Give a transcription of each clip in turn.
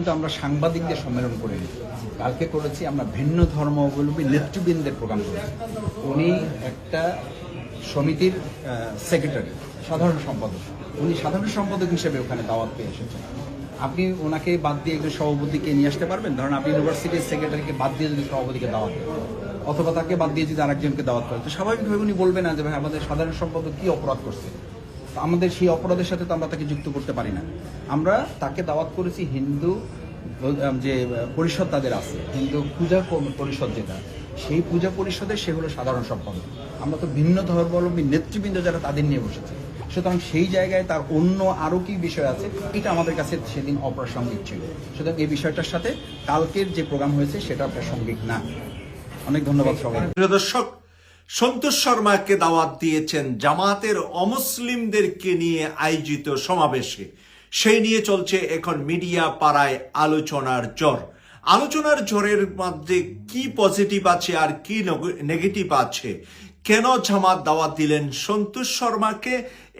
কিন্তু আমরা সাংবাদিকদের সম্মেলন করিনি কালকে করেছি আমরা ভিন্ন ধর্মাবলম্বী নেতৃবৃন্দের প্রোগ্রাম করেছি। উনি একটা সমিতির সেক্রেটারি সাধারণ সম্পাদক। উনি সাধারণ সম্পাদক হিসেবে ওখানে দাওয়াত পেয়ে এসেছেন। আপনি ওনাকে বাদ দিয়ে একজন সভাপতিকে নিয়ে আসতে পারবেন? ধরুন আপনি ইউনিভার্সিটির সেক্রেটারিকে বাদ দিয়ে যদি সভাপতিকে দাওয়াত দেন, অথবা তাকে বাদ দিয়ে যদি আরেকজনকে দাওয়াত করেন, তো স্বাভাবিকভাবে উনি বলবে না যে, ভাই, আমাদের সাধারণ সম্পাদক কি অপরাধ করছে? আমাদের সেই অপরাধের সাথে তো আমরা তাকে যুক্ত করতে পারি না। আমরা তাকে দাওয়াত করেছি হিন্দু যে পরিষদ তাদের আছে, হিন্দু পূজা পরিষদ যেটা, সেই পূজা পরিষদের সে হলো সাধারণ সম্পাদক। আমরা তো ভিন্ন ধর্মাবলম্বী নেতৃবৃন্দ যারা তাদের নিয়ে বসেছে। সুতরাং সেই জায়গায় তার অন্য আরও কি বিষয় আছে, এটা আমাদের কাছে সেদিন অপ্রাসঙ্গিক ছিল। সুতরাং এই বিষয়টার সাথে কালকের যে প্রোগ্রাম হয়েছে, সেটা প্রাসঙ্গিক না। অনেক ধন্যবাদ সবাই দর্শক সন্তোষ শর্মাকে দাওয়াত দিয়েছেন জামাতের অমুসলিমদেরকে নিয়ে আয়োজিত সমাবেশে। সেই নিয়ে চলছে এখন মিডিয়া পাড়ায় আলোচনার জ্বর। আলোচনার জ্বরের মধ্যে কি পজিটিভ আছে আর কি নেগেটিভ আছে? কেন জামাত দাওয়াত দিলেন সন্তোষ শর্মাকে?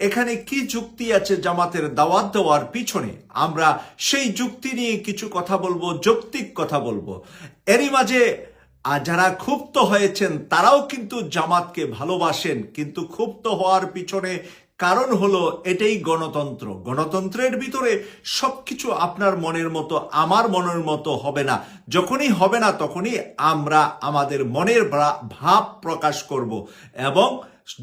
এখানে কি যুক্তি আছে জামাতের দাওয়াত দেওয়ার পিছনে? আমরা সেই যুক্তি নিয়ে কিছু কথা বলব, যৌক্তিক কথা বলব। এরই মাঝে আর যারা ক্ষুব্ধ হয়েছেন, তারাও কিন্তু জামাতকে ভালোবাসেন। কিন্তু ক্ষুব্ধ হওয়ার পিছনে কারণ হলো এটাই গণতন্ত্র। গণতন্ত্রের ভিতরে সবকিছু আপনার মনের মতো, আমার মনের মতো হবে না। যখনই হবে না তখনই আমরা আমাদের মনের ভাব প্রকাশ করব এবং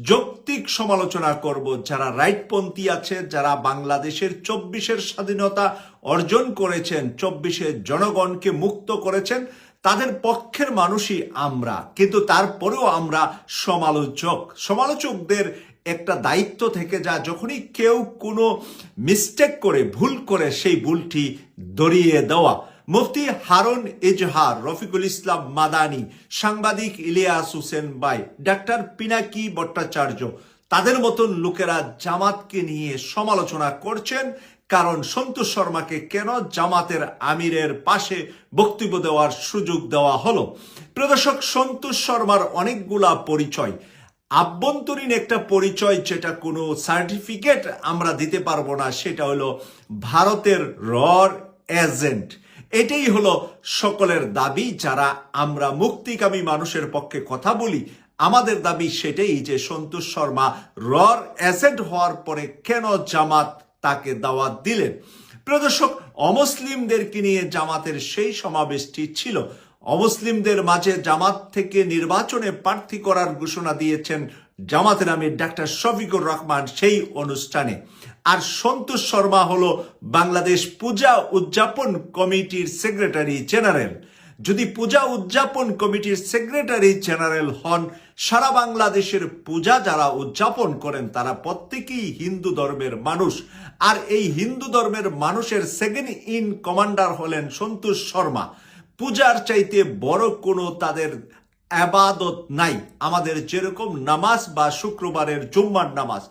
যৌক্তিক সমালোচনা করব। যারা রাইটপন্থী আছে, যারা বাংলাদেশের চব্বিশের স্বাধীনতা অর্জন করেছেন চব্বিশের জনগণকে মুক্ত করেছেন তাদের পক্ষের মানুষই আমরা, কিন্তু তারপরেও আমরা সমালোচক। সমালোচকদের একটা দায়িত্ব থেকে যা যখনই কেউ কোনো মিস্টেক করে, ভুল করে, সেই ভুলটি দরিয়ে দেওয়া। মুফতি হারুন ইজহার, রফিকুল ইসলাম মাদানি, সাংবাদিক ইলিয়াস হোসেন বাই ডাক্তার পিনাকি ভট্টাচার্য, তাদের মতন লোকেরা জামাতকে নিয়ে সমালোচনা করছেন কারণ সন্তোষ শর্মাকে কেন জামাতের আমিরের পাশে বক্তব্য দেওয়ার সুযোগ দেওয়া হলো? প্রদর্শক সন্তোষ শর্মার অনেকগুলা পরিচয়। আভ্যন্তরীণ একটা পরিচয় যেটা কোনো সার্টিফিকেট আমরা দিতে পারব না, সেটা হলো ভারতের রর এজেন্ট। এটাই হলো সকলের দাবি, যারা আমরা মুক্তিকামী মানুষের পক্ষে কথা বলি, আমাদের দাবি সেটাই যে সন্তোষ শর্মা রর এজেন্ট হওয়ার পরে কেন জামাত তাকে দাওয়াত দিলেন। প্রদর্শক অমুসলিমদেরকে নিয়ে জামাতের সেই সমাবেশটি ছিল। অমুসলিমদের মাঝে জামাত থেকে নির্বাচনে প্রার্থী করার ঘোষণা দিয়েছেন জামাতের আমির ডাক্তার শফিকুর রহমান সেই অনুষ্ঠানে। আর সন্তোষ শর্মা হলো বাংলাদেশ পূজা উদযাপন কমিটির সেক্রেটারি জেনারেল। যদি পূজা উদযাপন কমিটির সেক্রেটারি জেনারেল হন, সারা বাংলাদেশের পূজা যারা উদযাপন করেন, তারা প্রত্যেকেই হিন্দু ধর্মের মানুষ। আর এই হিন্দু ধর্মের মানুষের সেকেন্ড ইন কমান্ডার হলেন সন্তোষ শর্মা। পূজার চাইতে বড় কোনো তাদের আবাদত নাই। আমাদের যেরকম নামাজ বা শুক্রবারের জুম্মার নামাজ।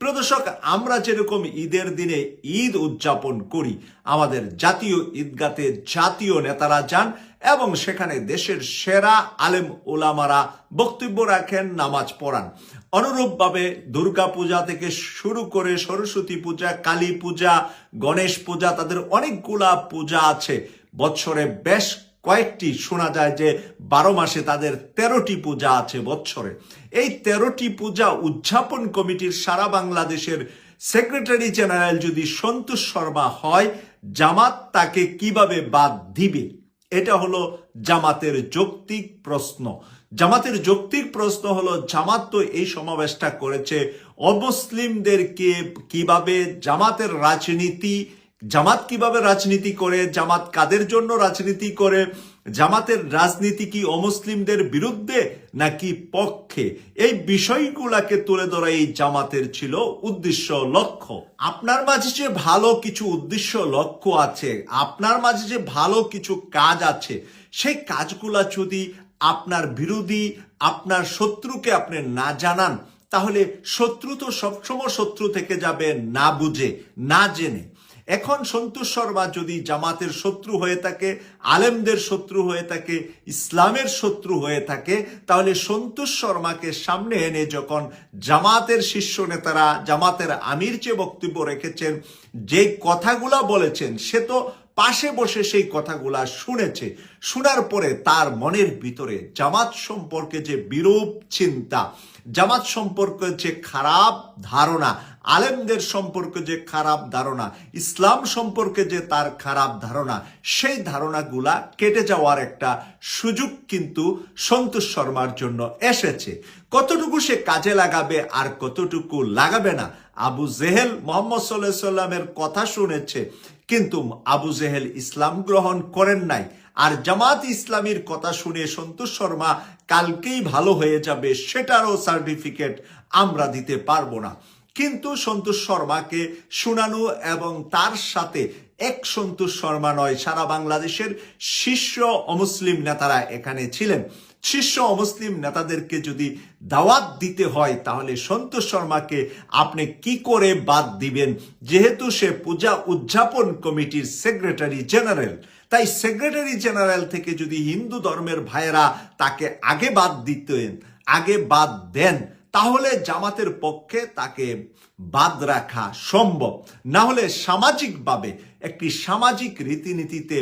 প্রদর্শক, আমরা যেরকম ঈদের দিনে ঈদ উদযাপন করি, আমাদের জাতীয় ঈদগাতে জাতীয় নেতারা যান এবং সেখানে দেশের সেরা আলেম ওলামারা বক্তব্য রাখেন, নামাজ পড়ান। অনুরূপভাবে দুর্গা পূজা থেকে শুরু করে সরস্বতী পূজা, কালী পূজা, গণেশ পূজা, তাদের অনেকগুলা পূজা আছে। বছরে বেশ কয়েকটি শোনা যায় যে বারো মাসে তাদের তেরোটি পূজা আছে বছরে। এই তেরোটি পূজা উদযাপন কমিটির সারা বাংলাদেশের সেক্রেটারি জেনারেল যদি সন্তোষ শর্মা হয়, জামাত তাকে কীভাবে বাদ দিবে? এটা হলো জামাতের যৌক্তিক প্রশ্ন। জামাতের যৌক্তিক প্রশ্ন হলো, জামাত তো এই সমাবেশটা করেছে। অমুসলিমদেরকে কীভাবে জামাতের রাজনীতি, জামাত কীভাবে রাজনীতি করে, জামাত কাদের জন্য রাজনীতি করে জামাতের রাজনীতি কি অমুসলিমদের বিরুদ্ধে নাকি পক্ষে? এই বিষয়গুলাকে তুলে ধরা এই জামাতের ছিল উদ্দেশ্য, লক্ষ্য। আপনার মাঝে যে ভালো কিছু উদ্দেশ্য, লক্ষ্য আছে, আপনার মাঝে যে ভালো কিছু কাজ আছে, সেই কাজগুলা যদি আপনার বিরোধী, আপনার শত্রুকে আপনি না জানান, তাহলে শত্রু তো সবসময় শত্রু থেকে যাবে না বুঝে, না জেনে। এখন সন্তোষ শর্মা যদি জামাতের শত্রু হয়ে থাকে, আলেমদের শত্রু হয়ে থাকে, ইসলামের শত্রু হয়ে থাকে, তাহলে সন্তোষ শর্মাকে সামনে এনে যখন জামাতের শীর্ষ নেতারা, জামাতের আমির যে বক্তব্য রেখেছেন, যে কথাগুলা বলেছেন, সে তো পাশে বসে সেই কথাগুলা শুনেছে। শোনার পরে তার মনের ভিতরে জামাত সম্পর্কে যে বিরূপ চিন্তা জামাত সম্পর্কে যে খারাপ ধারণা, আলেমদের সম্পর্কে যে খারাপ ধারণা, ইসলাম সম্পর্কে যে তার খারাপ ধারণা, সেই ধারণাগুলা কেটে যাওয়ার একটা সুযোগ কিন্তু সন্তোষ শর্মার জন্য এসেছে। কতটুকু সে কাজে লাগাবে আর কতটুকু লাগাবে না, আবু জেহেল মোহাম্মদ সাল্লাহ সাল্লামের কথা শুনেছে, কিন্তু আবু জেহেল ইসলাম গ্রহণ করেন নাই। আর জামাত ইসলামীর কথা শুনে সন্তোষ শর্মা, কালকেই ভালো হয়ে যাবে সেটারও সার্টিফিকেট আমরা দিতে পারব না। কিন্তু সন্তোষ শর্মাকে শোনানো এবং তার সাথে এক সন্তোষ শর্মা নয়, সারা বাংলাদেশের শীর্ষ অমুসলিম নেতারা এখানে ছিলেন। শীর্ষ অমুসলিম নেতাদেরকে যদি দাওয়াত দিতে হয়, তাহলে সন্তোষ শর্মাকে আপনি কি করে বাদ দিবেন? যেহেতু সে পূজা উদযাপন কমিটির সেক্রেটারি জেনারেল তাই সেক্রেটারি জেনারেল থেকে যদি হিন্দু ধর্মের ভাইয়েরা তাকে আগে বাদ দিতেন, আগে বাদ দেন, তাহলে জামাতের পক্ষে তাকে বাদ রাখা সম্ভব। না হলে সামাজিকভাবে, একটি সামাজিক রীতিনীতিতে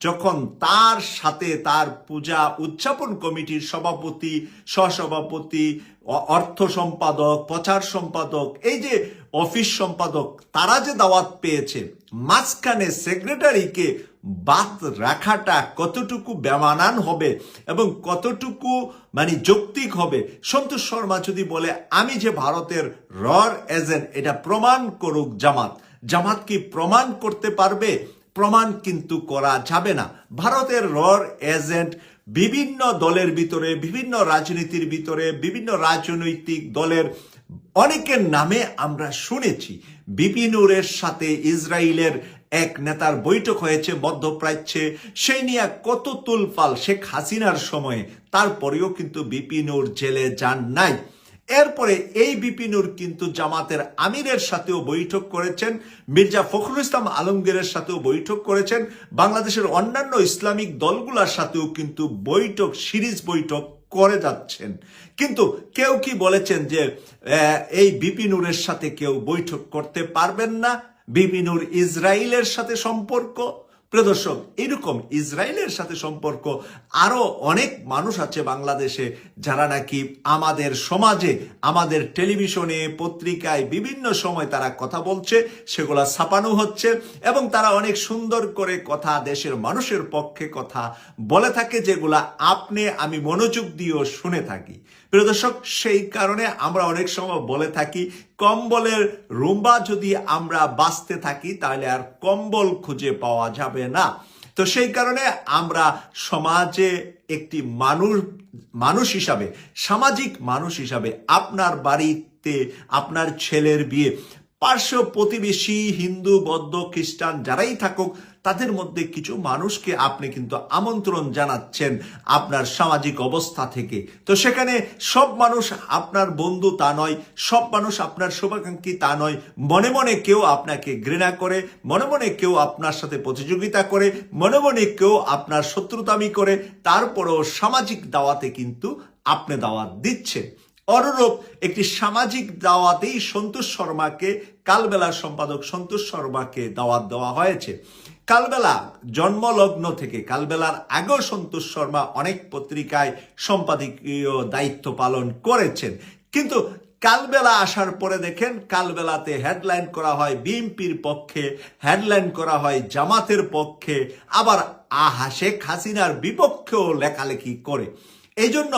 যখন তার সাথে তার পূজা উদযাপন কমিটির সভাপতি, সহসভাপতি অর্থ সম্পাদক, প্রচার সম্পাদক, এই যে অফিস সম্পাদক, তারা যে দাওয়াত পেয়েছে, মাঝখানে সেক্রেটারিকে বাদ রাখাটা কতটুকু বেমানান হবে এবং কতটুকু মানে যৌক্তিক হবে? সন্তোষ শর্মা যদি বলে, আমি যে ভারতের রর এজেন্ট, এটা প্রমাণ করুক জামাত। জামাত কি প্রমাণ করতে পারবে? প্রমাণ কিন্তু করা যাবে না। ভারতের রর এজেন্ট বিভিন্ন দলের ভিতরে, বিভিন্ন রাজনীতির ভিতরে, বিভিন্ন রাজনৈতিক দলের অনেকের নামে আমরা শুনেছি। বিপিনুরের সাথে ইসরায়েলের এক নেতার বৈঠক হয়েছে, মধ্যপ্রাচ্যে। সেই নিয়ে কত তুলপাল শেখ হাসিনার সময়ে, তারপরেও কিন্তু বিপিনুর জেলে যান নাই। এরপরে এই বিপিনুর কিন্তু জামাতের আমিরের সাথেও বৈঠক করেছেন, মির্জা ফখরুল ইসলাম আলমগীরের সাথেও বৈঠক করেছেন, বাংলাদেশের অন্যান্য ইসলামিক দলগুলোর সাথেও কিন্তু বৈঠক, সিরিজ বৈঠক করে যাচ্ছেন। কিন্তু কেউ কি বলেছেন যে এই বিপিনুরের সাথে কেউ বৈঠক করতে পারবেন না? বিপিনুর ইসরায়েলের সাথে সম্পর্ক। প্রদর্শক, এরকম ইসরায়েলের সাথে সম্পর্ক আরও অনেক মানুষ আছে বাংলাদেশে যারা নাকি আমাদের সমাজে, আমাদের টেলিভিশনে, পত্রিকায় বিভিন্ন সময় তারা কথা বলছে, সেগুলা ছাপানো হচ্ছে এবং তারা অনেক সুন্দর করে কথা দেশের মানুষের পক্ষে কথা বলে থাকে যেগুলা আপনি আমি মনোযোগ দিয়েও শুনে থাকি। প্রিয় দর্শক, সেই কারণে আমরা অনেক সময় বলে থাকি, কম্বলের রুম্বা যদি আমরা বাঁচতে থাকি, তাহলে আর কম্বল খুঁজে পাওয়া যাবে না। তো সেই কারণে আমরা সমাজে একটি মানুষ মানুষ হিসাবে, সামাজিক মানুষ হিসাবে আপনার বাড়িতে, আপনার ছেলের বিয়ে, পার্শ্ব প্রতিবেশী, হিন্দু, বৌদ্ধ, খ্রিস্টান যারাই থাকুক তাদের মধ্যে কিছু মানুষকে আপনি কিন্তু আমন্ত্রণ জানাচ্ছেন আপনার সামাজিক অবস্থা থেকে। তো সেখানে সব মানুষ আপনার বন্ধু তা নয়, সব মানুষ আপনার শুভাকাঙ্ক্ষী তা নয়। মনে মনে কেউ আপনাকে ঘৃণা করে, মনে মনে কেউ আপনার সাথে প্রতিযোগিতা করে, মনে মনে কেউ আপনার শত্রুতামি করে, তারপরেও সামাজিক দাওয়াতে কিন্তু আপনি দাওয়াত দিচ্ছে অনুরূপ একটি সামাজিক দাওয়াতেই সন্তোষ শর্মাকে কালবেলার সম্পাদক সন্তোষ শর্মাকে দাওয়াত দেওয়া হয়েছে। কালবেলা জন্মলগ্ন থেকে কালবেলার আগেও সন্তোষ শর্মা অনেক পত্রিকায় সম্পাদকীয় দায়িত্ব পালন করেছেন। কিন্তু কালবেলা আসার পরে দেখেন কালবেলাতে হেডলাইন করা হয় বিএনপির পক্ষে হেডলাইন করা হয় জামাতের পক্ষে, আবার আহা শেখ হাসিনার বিপক্ষেও লেখালেখি করে। এই জন্য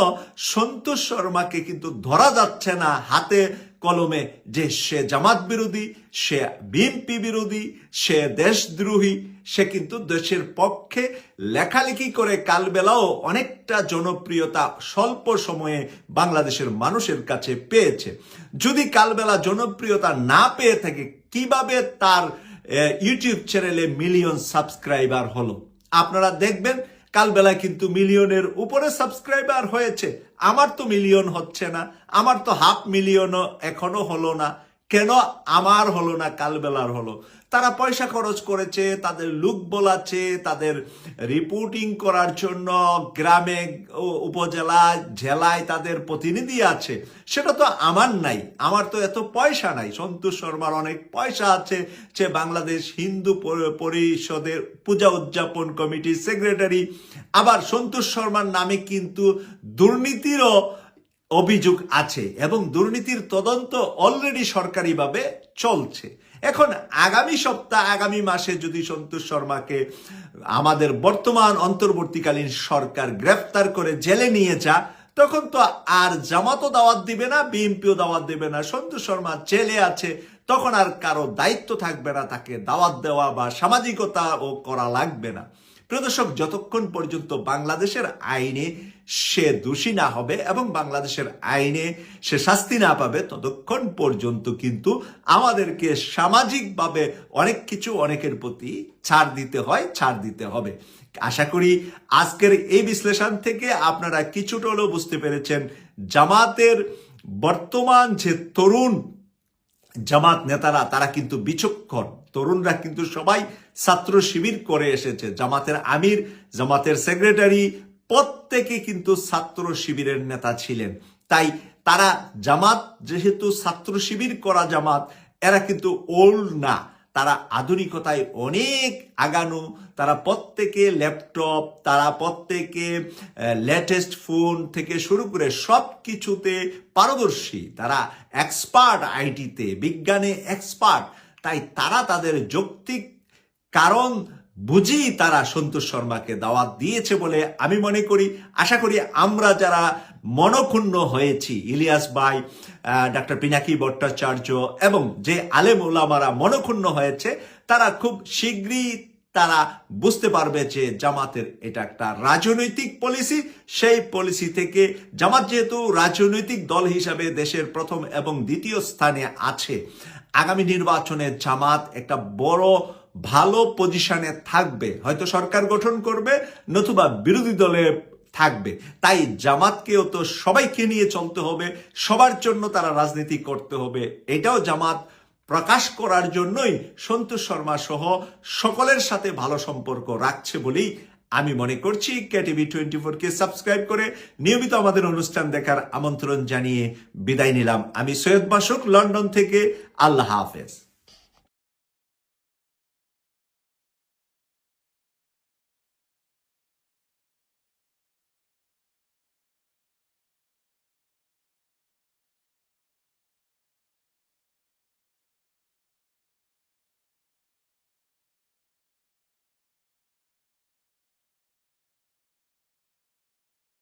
সন্তোষ শর্মাকে কিন্তু ধরা যাচ্ছে না, হাতে কলমে যে সে জামাত বিরোধী, সে বিএনপি বিরোধী, সে দেশদ্রোহী, সে কিন্তু দেশের পক্ষে লেখালেখি করে কালবেলাও অনেকটা জনপ্রিয়তা স্বল্প সময়ে বাংলাদেশের মানুষের কাছে পেয়েছে। যদি কালবেলা জনপ্রিয়তা না পেয়ে থাকে, কীভাবে তার ইউটিউব চ্যানেলে মিলিয়ন সাবস্ক্রাইবার হলো? আপনারা দেখবেন কালবেলা কিন্তু মিলিয়নের উপরে সাবস্ক্রাইবার হয়েছে। আমার তো মিলিয়ন হচ্ছে না, আমার তো হাফ মিলিয়নও এখনও হলো না। কেন আমার হলো না, কালবেলার হলো? তারা পয়সা খরচ করেছে, তাদের লুক বলাচ্ছে, তাদের রিপোর্টিং করার জন্য গ্রামে উপজেলা জেলায় তাদের প্রতিনিধি আছে। সেটা তো আমার নাই, আমার তো এত পয়সা নাই। সন্তোষ শর্মার অনেক পয়সা আছে সে বাংলাদেশ হিন্দু পরিষদের পূজা উদযাপন কমিটির সেক্রেটারি আবার সন্তোষ শর্মার নামে কিন্তু দুর্নীতিরও অভিযোগ আছে এবং দুর্নীতির তদন্ত অলরেডি সরকারিভাবে চলছে। এখন আগামী সপ্তাহ, আগামী মাসে যদি সন্তোষ শর্মাকে আমাদের বর্তমান অন্তর্বর্তীকালীন সরকার গ্রেফতার করে জেলে নিয়ে যা তখন তো আর জামাতও দাওয়াত দিবে না, বিএনপিও দাওয়াত দিবে না। সন্তোষ শর্মা জেলে আছে, তখন আর কারও দায়িত্ব থাকবে না তাকে দাওয়াত দেওয়া বা সামাজিকতা ও করা লাগবে না। প্রিয় দর্শক, যতক্ষণ পর্যন্ত বাংলাদেশের আইনে সে দোষী না হবে এবং বাংলাদেশের আইনে সে শাস্তি না পাবে, ততক্ষণ পর্যন্ত কিন্তু আমাদেরকে সামাজিকভাবে অনেক কিছু অনেকের প্রতি ছাড় দিতে হয়, ছাড় দিতে হবে। আশা করি আজকের এই বিশ্লেষণ থেকে আপনারা কিছুটা হলেও বুঝতে পেরেছেন, জামাতের বর্তমান যে তরুণ জামাত নেতারা, তারা কিন্তু বিচক্ষণ। তরুণরা কিন্তু সবাই ছাত্র শিবির করে এসেছে। জামাতের আমির, জামাতের সেক্রেটারি, প্রত্যেকে কিন্তু ছাত্র শিবিরের নেতা ছিলেন। তাই তারা জামাত, যেহেতু ছাত্র শিবির করা জামাত, এরা কিন্তু ওল্ড না। তারা আধুনিকতায় অনেক আগানো। তারা প্রত্যেকে ল্যাপটপ, তারা প্রত্যেকে লেটেস্ট ফোন থেকে শুরু করে সব কিছুতে পারদর্শী। তারা এক্সপার্ট আইটিতে বিজ্ঞানে এক্সপার্ট তাই তারা তাদের যৌক্তিক কারণ বুঝি তারা সন্তোষ শর্মাকে দাওয়াত দিয়েছে বলে আমি মনে করি। আশা করি আমরা যারা মনক্ষুণ্ণ হয়েছি, ইলিয়াস বাই ডাক্তার পিনাকি ভট্টাচার্য এবং যে আলেম ওলামারা মনক্ষুণ্ণ হয়েছে, তারা খুব শীঘ্রই তারা বুঝতে পারবে যে জামাতের এটা একটা রাজনৈতিক পলিসি সেই পলিসি থেকে জামাত যেহেতু রাজনৈতিক দল হিসাবে দেশের প্রথম এবং দ্বিতীয় স্থানে আছে আগামী নির্বাচনে জামাত একটা বড় ভালো পজিশনে থাকবে। হয়তো সরকার গঠন করবে, নতুবা বিরোধী দলে থাকবে। তাই জামাতকেও তো সবাইকে নিয়ে চলতে হবে, সবার জন্য তারা রাজনীতি করতে হবে। এটাও জামাত প্রকাশ করার জন্যই সন্তোষ শর্মা সহ সকলের সাথে ভালো সম্পর্ক রাখছে বলেই আমি মনে করছি কেটিভি টোয়েন্টি ফোর কে সাবস্ক্রাইব করে নিয়মিত আমাদের অনুষ্ঠান দেখার আমন্ত্রণ জানিয়ে বিদায় নিলাম। আমি সৈয়দ মাসুক, লন্ডন থেকে। আল্লাহ হাফেজ।